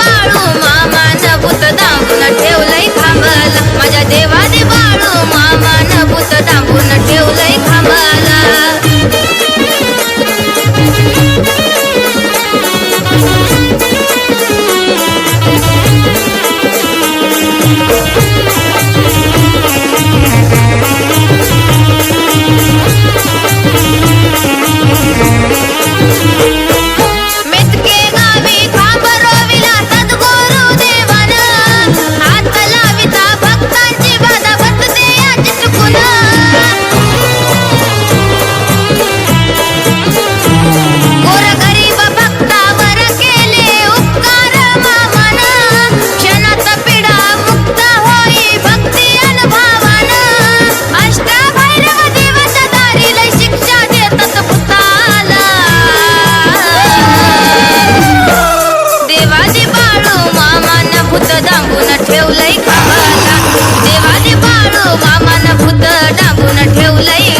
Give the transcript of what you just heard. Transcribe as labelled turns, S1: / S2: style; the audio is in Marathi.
S1: बाळू मामान भूत दाबून ठेवलंय खांबाला. माझ्या देवाने बाळू मामान भूत दाबून ठेवलंय खांबाला. இல்லை.